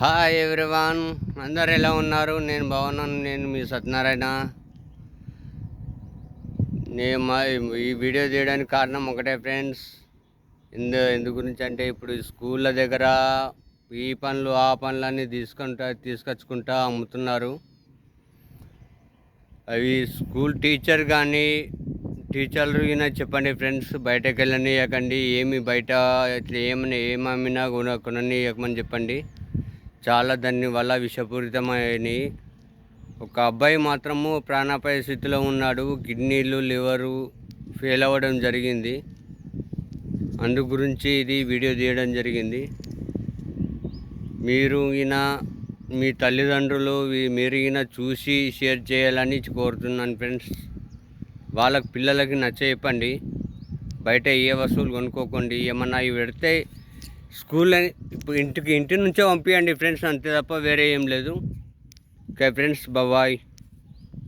Hi everyone అందరు ఎలా ఉన్నారు? నేను బాగున్నాను. నేను మీ సత్యనారాయణ. నేను మా ఈ వీడియో తీయడానికి కారణం ఒకటే ఫ్రెండ్స్. ఎందు ఎందు గురించి అంటే ఇప్పుడు స్కూళ్ళ దగ్గర ఈ పనులు ఆ పనులన్నీ తీసుకుంటా తీసుకొచ్చుకుంటా అమ్ముతున్నారు. అవి స్కూల్ టీచర్ కానీ టీచర్లు అయినా చెప్పండి ఫ్రెండ్స్ బయటకు వెళ్ళనియకండి ఏమి బయట ఇట్లా ఏమైనా ఏమమ్మినా అమ్మినా చెప్పండి. చాలా దానివల్ల విషపూరితమైనవి ఒక అబ్బాయి మాత్రము ప్రాణాపాయ స్థితిలో ఉన్నాడు. కిడ్నీలు లివరు ఫెయిల్ అవ్వడం జరిగింది. అందు గురించి ఇది వీడియో తీయడం జరిగింది. మీరు ఈయన మీ తల్లిదండ్రులు మీరు ఈయన చూసి షేర్ చేయాలని కోరుతున్నాను ఫ్రెండ్స్. వాళ్ళకి పిల్లలకి నచ్చ చెప్పండి. బయట ఏ వస్తువులు కొనుక్కోకండి. ఏమన్నా ఇవి పెడితే స్కూల్ అని ఇప్పుడు ఇంటికి ఇంటి నుంచే పంపించండి ఫ్రెండ్స్ అంతే తప్ప వేరే ఏం లేదు. Okay friends bye